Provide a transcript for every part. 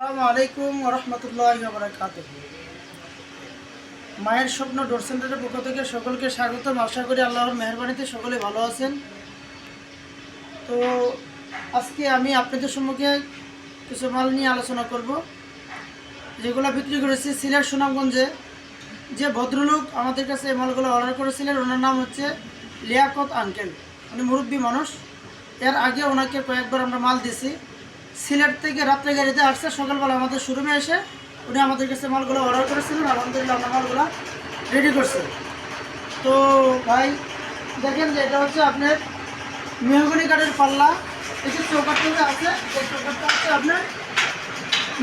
আসসালামু আলাইকুম মায়ের স্বপ্ন ডোর সেন্টারের পক্ষ থেকে সকলকে স্বাগতম। আশা করি আল্লাহর মেহরবানিতে সকলে ভালো আছেন। তো আজকে আমি আপনাদের সম্মুখে কিছু মাল নিয়ে আলোচনা করব, যেগুলো বিক্রি করেছি সিলেট সুনামগঞ্জে। যে ভদ্রলোক আমাদের কাছে এই মালগুলো অর্ডার করেছিলেন, ওনার নাম হচ্ছে লিয়াকত আঙ্কেল। উনি মুরব্বী মানুষ। এর আগে ওনাকে কয়েকবার আমরা মাল দিছি সিলেট থেকে রাত্রে গাড়িতে আসছে, সকালবেলা আমাদের শোরুমে এসে উনি আমাদের কাছে মালগুলো অর্ডার করেছিলেন, আলহামদুলিল্লাহ আমরা মালগুলো রেডি করছি। তো ভাই, দেখেন যে এটা হচ্ছে আপনার মেহগনি কাঠের পাল্লা যে চৌকাটটা আছে, এই চৌকাটটা হচ্ছে আপনার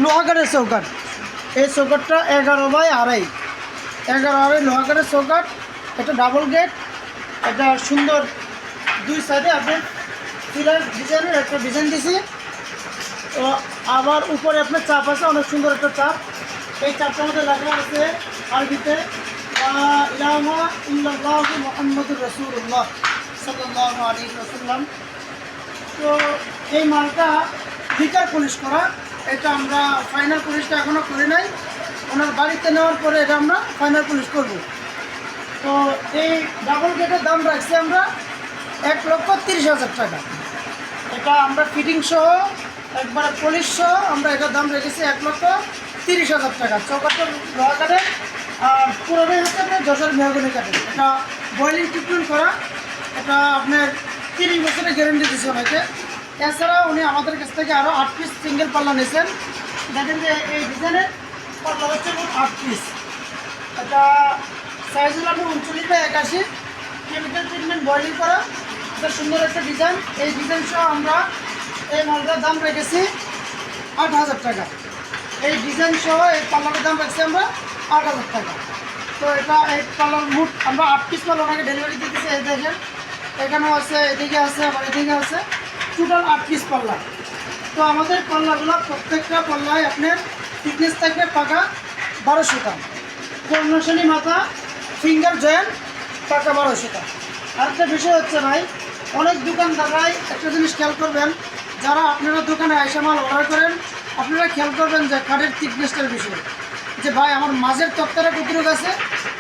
লোহা কাঠের চৌকাট এই চৌকাটটা এগারো বাই আড়াই। এগারো আড়াই লোহা কাঠের চৌকাট এটা ডাবল গেট এটা সুন্দর দুই সাইডে আপনার ফিলার ডিজাইনের একটা ডিজাইন দিছি। আবার উপরে আপনার চাপ আছে, অনেক সুন্দর একটা চাপ। এই চাপটার মধ্যে লেখা আছে আরবিতে মুহাম্মাদুর রাসূলুল্লাহ সাল্লাল্লাহু আলাইহি ওয়াসাল্লাম। তো এই মালটা বিকার পুলিশ করা, এটা আমরা ফাইনাল পুলিশটা এখনও করি নাই। ওনার বাড়িতে নেওয়ার পরে এটা আমরা ফাইনাল পুলিশ করব। তো এই ডাবল গেটের দাম রাখছি আমরা এক লক্ষ তিরিশ হাজার টাকা। এটা আমরা ফিটিং সহ একবারে সহ আমরা এটার দাম রেখেছি এক লক্ষ তিরিশ হাজার টাকা। চৌকাত্তর লোহা কাঠের, আর পুরোটাই হচ্ছে আপনার যশোর মেহগনি কাঠের। এটা বয়েলিং ট্রিটমেন্ট করা, এটা আপনার তিরিশ বছরের গ্যারেন্টি দিচ্ছে ওনাকে। এছাড়া উনি আমাদের কাছ থেকে আরও আট পিস সিঙ্গেল পাল্লা নিয়েছেন। দেখেন যে এই ডিজাইনের পাল্লা হচ্ছে আট পিস এটা সাইজ হলো আপনার উনচল্লিশ বাই একাশি। কেমিক্যাল ট্রিটমেন্ট বয়েলিং করা, এটা সুন্দর একটা ডিজাইন এই ডিজাইন সহ আমরা এই মালটার দাম রেখেছি আট হাজার টাকা। এই ডিজাইন সহ এই পাল্লাটার দাম রাখছি আমরা আট হাজার টাকা। তো এটা এই পাল্লার মুট আমরা আট পিস পাল্লা ওনাকে ডেলিভারি দিতেছি, এই দেখেন। এখানেও আছে, এদিকে আছে, আবার এদিকে আছে। টোটাল আট পিস পাল্লা তো আমাদের পাল্লাগুলো প্রত্যেকটা পাল্লায় আপনার ফিটনেস থাকবে পাকা বারোশো গ্রাম। কর্ণশনী মাথা ফিঙ্গার জয়েন্ট পাকা বারোশো গ্রাম। আরেকটা বিষয় হচ্ছে ভাই, অনেক দোকানদাররাই একটা জিনিস খেয়াল করবেন যারা আপনারা দোকানে আইসা মাল অর্ডার করেন, আপনারা খেয়াল করবেন যে কাঠের থিকনেসটার বিষয়। যে ভাই, আমার মাঝের তক্তাটা কতটুকু আছে,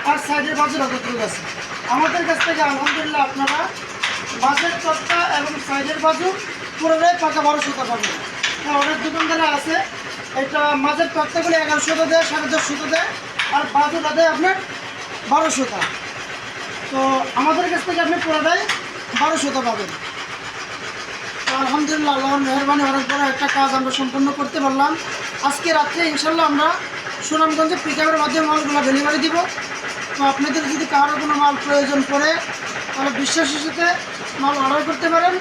আর সাইডের বাজুরা কতটুকু আছে? আমাদের কাছ থেকে আলহামদুলিল্লাহ আপনারা মাঝের তক্তা এবং সাইডের বাজু পুরোটাই পাকা বারোশো টাকা পাবেন অনেক দোকানদারা আছে, এটা মাঝের তক্তাগুলি এগারোশো দেয়, সাড়ে দশশো দেয়, আর বাজুটা দেয় আপনার টাকা। তো আমাদের কাছ থেকে আপনি পুরোটাই বারোশোটা পাবেন। আলহামদুলিল্লাহ, আল্লাহর মেহরবানি, অনেক বড় একটা কাজ আমরা সম্পন্ন করতে পারলাম। আজকে রাত্রে ইনশাল্লাহ আমরা সুনামগঞ্জে পিকআপের মাধ্যমে মালগুলো ডেলিভারি দিব। তো আপনাদের যদি কারও কোনো মাল প্রয়োজন পড়ে, তাহলে বিশ্বাসের সাথে মাল অর্ডার করতে পারেন।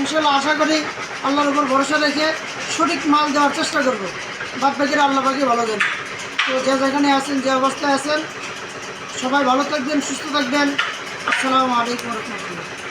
ইনশাল্লাহ আশা করি আল্লাহর উপর ভরসা রেখে সঠিক মাল দেওয়ার চেষ্টা করব। বাদ বাকিরা আল্লাহ বাকি ভালো দেন তো যে যেখানে আছেন, যে অবস্থায় আছেন, সবাই ভালো থাকবেন, সুস্থ থাকবেন। আসসালামু আলাইকুম রহমতুল্লাহ।